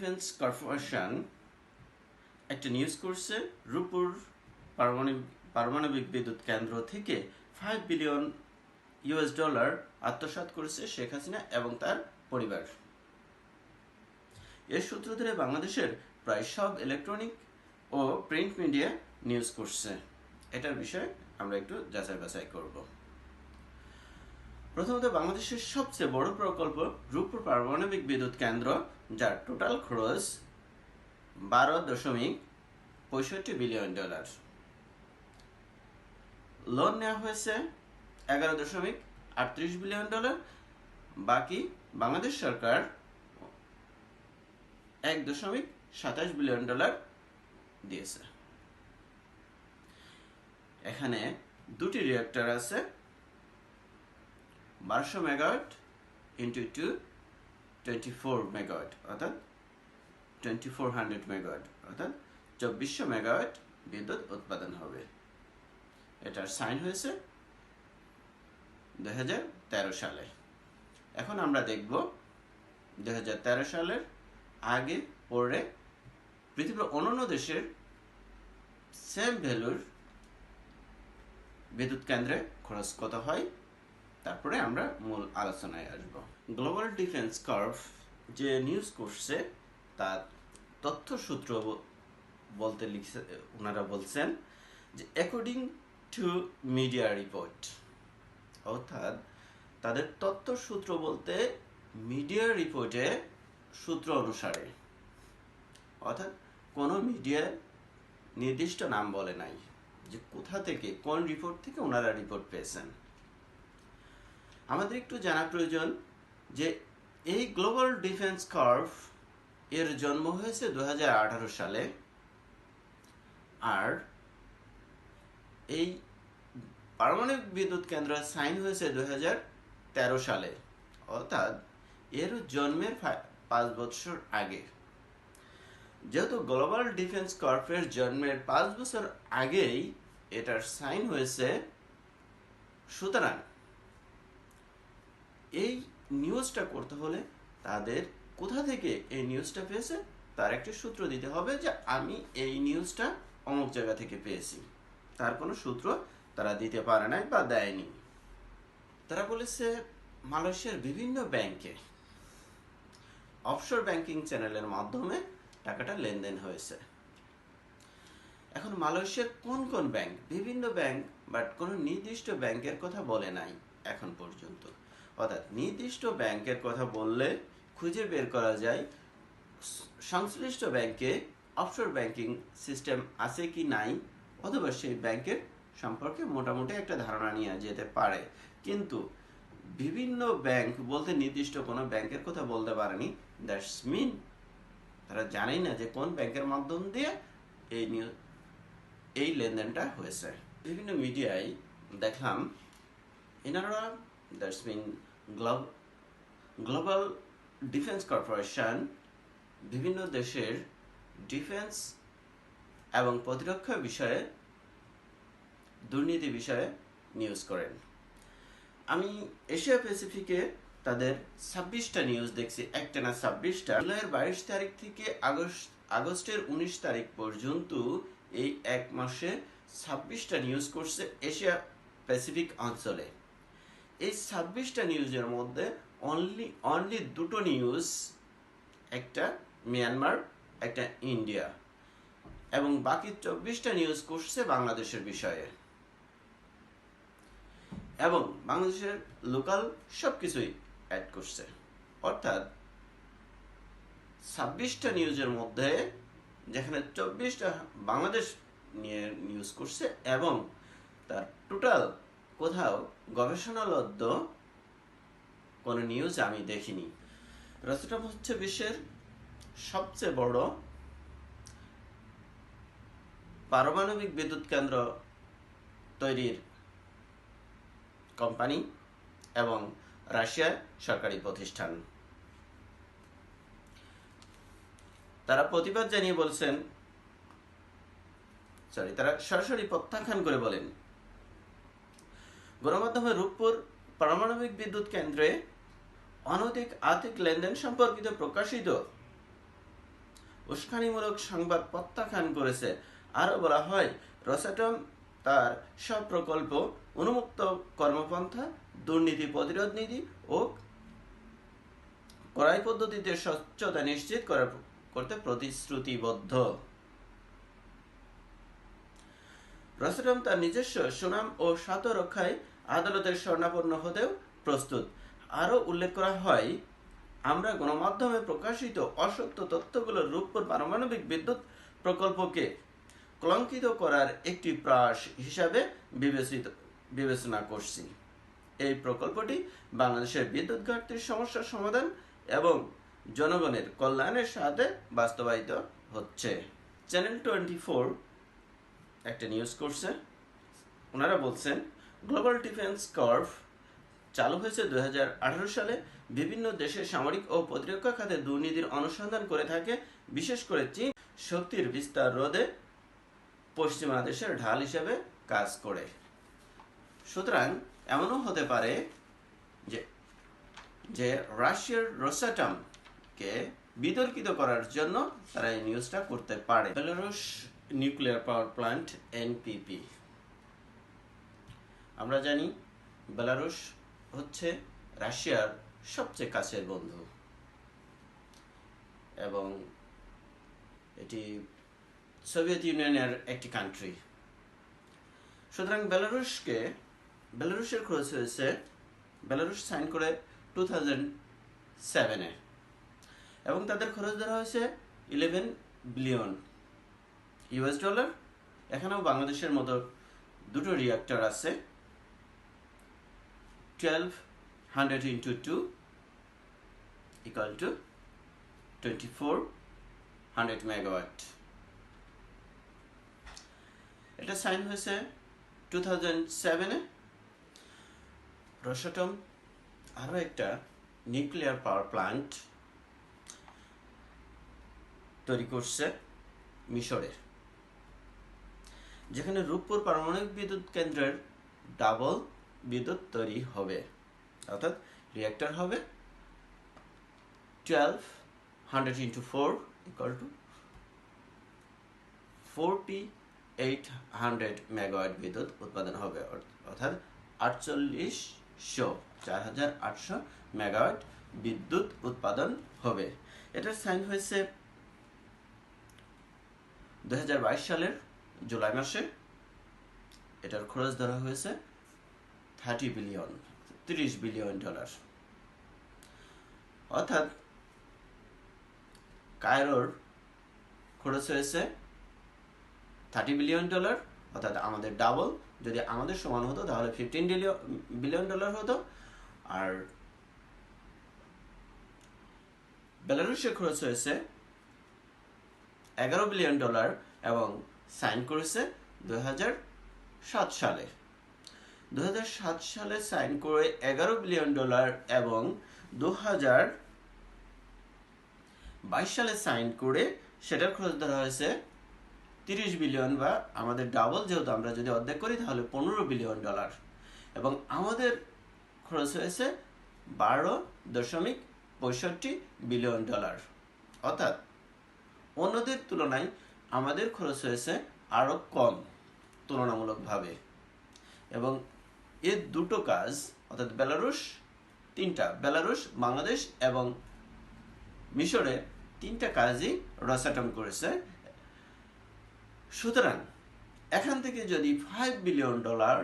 Defence corporation একটা news করছে রূপপুর পারমাণবিক পারমাণবিক বিদ্যুৎ কেন্দ্র থেকে ফাইভ বিলিয়ন ইউএস ডলার আত্মসাৎ করেছে শেখ হাসিনা এবং তার পরিবার। এর সূত্র ধরে বাংলাদেশের প্রায় সব ইলেকট্রনিক ও প্রিন্ট মিডিয়া নিউজ করছে এটার বিষয়ে আমরা একটু যাচাই বাছাই করব। প্রথমত বাংলাদেশের সবচেয়ে বড় প্রকল্প রূপপুর পারমাণবিক বিদ্যুৎ কেন্দ্র, যার টোটাল খরচ বারো দশমিক পঁয়ষট্টি বিলিয়ন ডলার লোন নেওয়া হয়েছে এগারো দশমিক আটত্রিশ বিলিয়ন ডলার বাকি বাংলাদেশ সরকার এক দশমিক সাতাশ বিলিয়ন ডলার দিয়েছে। এখানে দুটি রিয়েক্টর আছে বারোশো megawatt into two twenty four megawatt অর্থাৎ টোয়েন্টি ফোর হান্ড্রেড মেগাওয়াট অর্থাৎ চব্বিশশো মেগাওয়াট বিদ্যুৎ উৎপাদন হবে। এটার সাইন হয়েছে দু হাজার তেরো সালে। এখন আমরা দেখব দুই হাজার তেরো সালের আগে পরে পৃথিবীর অন্যান্য দেশের সেম ভ্যালুর বিদ্যুৎ কেন্দ্রে খরচ কত হয়? তারপরে আমরা মূল আলোচনায় আসব। গ্লোবাল ডিফেন্স কার্ভ যে নিউজ করছে, তার তথ্য সূত্র বলতে লিখছে, ওনারা বলছেন যে অ্যাকর্ডিং টু মিডিয়া রিপোর্ট অর্থাৎ তাদের তথ্য সূত্র বলতে মিডিয়া রিপোর্টে সূত্র অনুসারে, অর্থাৎ কোনো মিডিয়া নির্দিষ্ট নাম বলে নাই যে কোথা থেকে, কোন রিপোর্ট থেকে ওনারা রিপোর্ট পেয়েছেন। আমাদের একটু জানা প্রয়োজন যে এই গ্লোবাল ডিফেন্স কার্ভ এর জন্ম হয়েছে দু হাজার আঠারো সালে। আর এই পারমাণবিক বিদ্যুৎ কেন্দ্র সাইন হয়েছে দু হাজার তেরো সালে। অর্থাৎ এর জন্মের পাঁচ বছর আগে। যেহেতু গ্লোবাল ডিফেন্স কর্পের জন্মের পাঁচ বছর আগেই এটার সাইন হয়েছে, সুতরাং এই নিউজটা করতে হলে তাদের কোথা থেকে এই নিউজটা পেয়েছে, তার একটি সূত্র দিতে হবে যে আমি এই নিউজটা অমুক জায়গা থেকে পেয়েছি। তার কোনো সূত্র তারা দিতে পারে নাই বা দেয়নি। তারা বলেছে মালয়েশিয়ার বিভিন্ন ব্যাংকে অফশোর ব্যাংকিং চ্যানেলের মাধ্যমে টাকাটা লেনদেন হয়েছে। এখন মালয়েশিয়ার কোন কোন ব্যাংক বিভিন্ন ব্যাংক বাট কোনো নির্দিষ্ট ব্যাংকের কথা বলে নাই এখন পর্যন্ত। অর্থাৎ নির্দিষ্ট ব্যাংকের কথা বললে খুঁজে বের করা যায়। সংশ্লিষ্ট ব্যাংকে অফশোর ব্যাংকিং সিস্টেম আছে কি নাই? অথবা সেই ব্যাংকের সম্পর্কে মোটামুটি একটা ধারণা নিয়ে যেতে পারে। কিন্তু বিভিন্ন ব্যাংক বলতে নির্দিষ্ট কোনো ব্যাংকের কথা বলতে পারেনি। দ্যাটস মিন তারা জানেই না যে কোন ব্যাংকের মাধ্যম দিয়ে এই এই লেনদেনটা হয়েছে। বিভিন্ন মিডিয়ায় দেখলাম, এনারা that's mean Global Defense Corporation বিভিন্ন দেশের ডিফেন্স এবং প্রতিরক্ষা বিষয়ে দুর্নীতি বিষয়ে নিউজ করেন। আমি এশিয়া প্যাসিফিকে তাদের ছাব্বিশটা নিউজ দেখছি একটানা ছাব্বিশটা। জুলাইয়ের বাইশ তারিখ থেকে আগস্ট, আগস্টের উনিশ তারিখ পর্যন্ত এই এক মাসে ছাব্বিশটা নিউজ করছে এশিয়া প্যাসিফিক অঞ্চলে। এই ছাব্বিশটা নিউজের মধ্যে অনলি অনলি দুটো নিউজ একটা মিয়ানমার একটা ইন্ডিয়া এবং বাকি চব্বিশটা নিউজ করছে বাংলাদেশের বিষয়ে। এবং বাংলাদেশের লোকাল সব কিছুই অ্যাড করছে। অর্থাৎ ছাব্বিশটা নিউজের মধ্যে যেখানে চব্বিশটা বাংলাদেশ নিয়ে নিউজ করছে এবং তার টোটাল কোথাও গবেষণালব্ধ কোনো নিউজ আমি দেখিনি। রসটাম হচ্ছে বিশ্বের সবচেয়ে বড় পারমাণবিক বিদ্যুৎ কেন্দ্র তৈরির কোম্পানি এবং রাশিয়ার সরকারি প্রতিষ্ঠান। তারা প্রতিবাদ জানিয়ে বলছেন সরি তারা সরাসরি প্রত্যাখ্যান করে বলেন গণমাধ্যমে রূপপুর পারমাণবিক বিদ্যুৎ কেন্দ্রে অনৈতিক আর্থিক লেনদেন সম্পর্কিত প্রকাশিত উস্কানিমূলক সংবাদ প্রত্যাখ্যান করেছে। আরও বলা হয় রসাটম তার সব প্রকল্প উন্মুক্ত কর্মপন্থা, দুর্নীতি প্রতিরোধ নীতি ও কড়াই পদ্ধতিতে স্বচ্ছতা নিশ্চিত করতে প্রতিশ্রুতিবদ্ধ। রসাটম তার নিজস্ব সুনাম ও স্বার্থ রক্ষায় আদালতের স্বর্ণাপন্ন হতেও প্রস্তুত। আরও উল্লেখ করা হয়, আমরা গণমাধ্যমে প্রকাশিত অসত্য তথ্যগুলোর রূপপুর পারমাণবিক বিদ্যুৎ প্রকল্পকে কলঙ্কিত করার একটি প্রয়াস হিসাবে বিবেচিত, বিবেচনা করছি। এই প্রকল্পটি বাংলাদেশের বিদ্যুৎ ঘাটতির সমস্যার সমাধান এবং জনগণের কল্যাণের সাথে বাস্তবায়িত হচ্ছে। চ্যানেল টোয়েন্টি ফোর, একটা নিউজ করছে। ওনারা বলছেন গ্লোবাল ডিফেন্স কার্ভ চালু হয়েছে দুই সালে। বিভিন্ন দেশের সামরিক ও প্রতিরক্ষা খাতে দুর্নীতির অনুসন্ধান করে থাকে। বিশেষ করে চীন শক্তির বিস্তার রোধে পশ্চিমা দেশের ঢাল হিসেবে কাজ করে। সুতরাং এমনও হতে পারে যে যে রাশিয়ার রোসাটামকে বিতর্কিত করার জন্য তারা এই নিউজটা করতে পারে। Belarus nuclear power plant NPP. আমরা জানি বেলারুশ হচ্ছে রাশিয়ার সবচেয়ে কাছের বন্ধু। এবং এটি সোভিয়েত ইউনিয়নের একটি কান্ট্রি সুতরাং বেলারুশকে, বেলারুশের খরচ হয়েছে, বেলারুশ সাইন করে টু থাউজেন্ড সেভেনে এবং তাদের খরচ ধরা হয়েছে ইলেভেন বিলিয়ন ইউএস ডলার এখানেও বাংলাদেশের মতো দুটো রিয়াক্টর আছে। Twelve hundred into two equal to twenty four hundred megawatt এটা সাইন হয়েছে টু থাউজেন্ড সেভেনে রসাটম আরও একটা নিউক্লিয়ার পাওয়ার প্ল্যান্ট তৈরি করছে মিশরের। যেখানে রূপপুর পারমাণবিক বিদ্যুৎ কেন্দ্রের ডাবল বিদ্যুৎ তৈরি হবে। অর্থাৎ রিয়েক্টর হবে twelve hundred into four equal to forty eight hundred megawatt বিদ্যুৎ উৎপাদন হবে। অর্থাৎ আটচল্লিশশো চার হাজার আটশো মেগাওয়াট বিদ্যুৎ উৎপাদন হবে। এটার সাইন হয়েছে দুহাজার বাইশ সালের জুলাই মাসে। এটার খরচ ধরা হয়েছে থার্টি বিলিয়ন, তিরিশ বিলিয়ন ডলার। অর্থাৎ কায়রোর খরচ হয়েছে থার্টি বিলিয়ন ডলার, অর্থাৎ আমাদের ডাবল যদি আমাদের সমান হতো, তাহলে ফিফটিন বিলিয়ন ডলার হতো। আর বেলারুশের খরচ হয়েছে এগারো বিলিয়ন ডলার এবং সাইন করেছে দু সাত সালে। দু সালে সাইন করে এগারো বিলিয়ন ডলার এবং দু বাইশ সালে সাইন করে সেটার খরচ ধরা হয়েছে তিরিশ বিলিয়ন বা আমাদের ডাবল যেহেতু আমরা যদি অর্ধেক করি তাহলে পনেরো বিলিয়ন ডলার। এবং আমাদের খরচ হয়েছে বারো দশমিক পঁয়ষট্টি বিলিয়ন ডলার। অর্থাৎ অন্যদের তুলনায় আমাদের খরচ হয়েছে আরও কম তুলনামূলকভাবে। এবং এর দুটো কাজ, অর্থাৎ বেলারুশ তিনটা, বেলারুশ, বাংলাদেশ এবং মিশরে তিনটা কাজই রসাটম করেছে। সুতরাং এখান থেকে যদি ফাইভ বিলিয়ন ডলার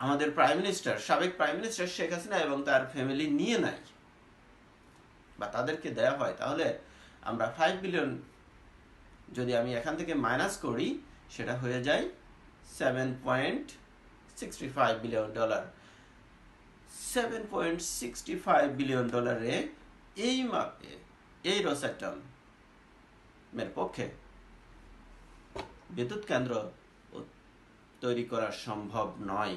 আমাদের প্রাইম মিনিস্টার সাবেক প্রাইম মিনিস্টার শেখ হাসিনা এবং তার ফ্যামিলি নিয়ে নেয় বা তাদেরকে দেওয়া হয়, তাহলে আমরা ফাইভ বিলিয়ন যদি আমি এখান থেকে মাইনাস করি সেটা হয়ে যায় seven point sixty five billion dollar seven point sixty five billion ডলারে এই মাপে এই রসাটম এর পক্ষে বিদ্যুৎ কেন্দ্র তৈরি করা সম্ভব নয়।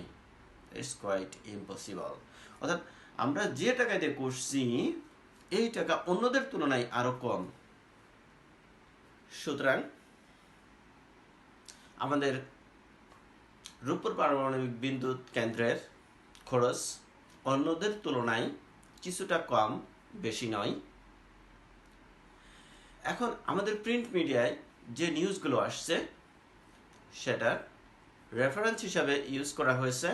ইটস কোয়াইট ইম্পসিবল অর্থাৎ আমরা যে টাকা দিয়ে করছি, এই টাকা অন্যদের তুলনায় আরও কম। সুতরাং আমাদের রূপপুর পারমাণবিক বিদ্যুৎ কেন্দ্রের খরচ অন্যদের তুলনায় কিছুটা কম, বেশি নয়। এখন আমাদের প্রিন্ট মিডিয়ায় যে নিউজগুলো আসছে সেটার রেফারেন্স হিসাবে ইউজ করা হয়েছে।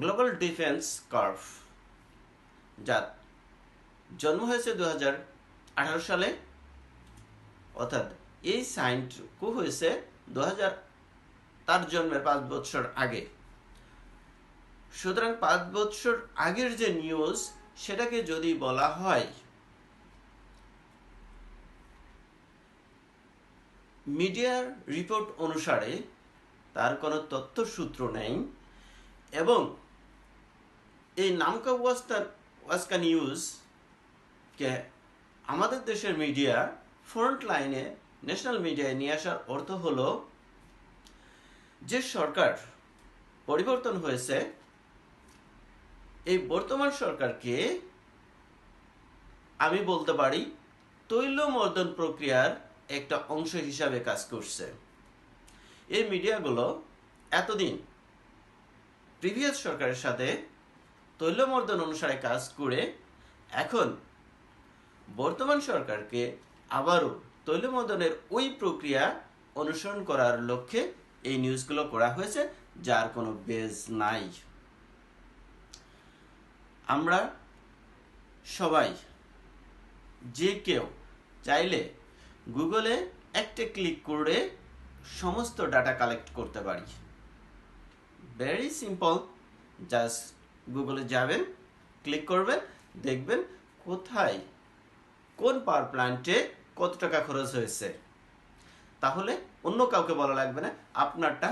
গ্লোবাল ডিফেন্স কার্ভ যার জন্ম হয়েছে দু সালে, অর্থাৎ এই সাইনটুকু হয়েছে দু হাজার তার জন্মের পাঁচ বছর আগে। সুতরাং পাঁচ বছর আগের যে নিউজ, সেটাকে যদি বলা হয়, মিডিয়ার রিপোর্ট অনুসারে তার কোনো তথ্যসূত্র নেই এবং এই নামকা ওয়াস্তা, ওয়াস্কা নিউজকে আমাদের দেশের মিডিয়া ফ্রন্ট লাইনে ন্যাশনাল মিডিয়ায় নিয়ে আসার অর্থ হলো, যে সরকার পরিবর্তন হয়েছে, এই বর্তমান সরকারকে আমি বলতে পারি তৈলমর্দন প্রক্রিয়ার একটা অংশ হিসাবে কাজ করছে। এই মিডিয়াগুলো এতদিন প্রিভিয়াস সরকারের সাথে তৈলমর্দন অনুসারে কাজ করে, এখন বর্তমান সরকারকে আবারও তৈলমর্দনের ওই প্রক্রিয়া অনুসরণ করার লক্ষ্যে এই নিউজগুলো করা হয়েছে, যার কোনো বেজ নাই। আমরা সবাই, যে কেউ চাইলে গুগলে একটা ক্লিক করে সমস্ত ডাটা কালেক্ট করতে পারি। ভেরি সিম্পল জাস্ট গুগলে যাবেন, ক্লিক করবেন, দেখবেন কোথায়, কোন পাওয়ার প্ল্যান্টে কত টাকা খরচ হয়েছে? তাহলে অন্য কাউকে বলা লাগবে না আপনারটা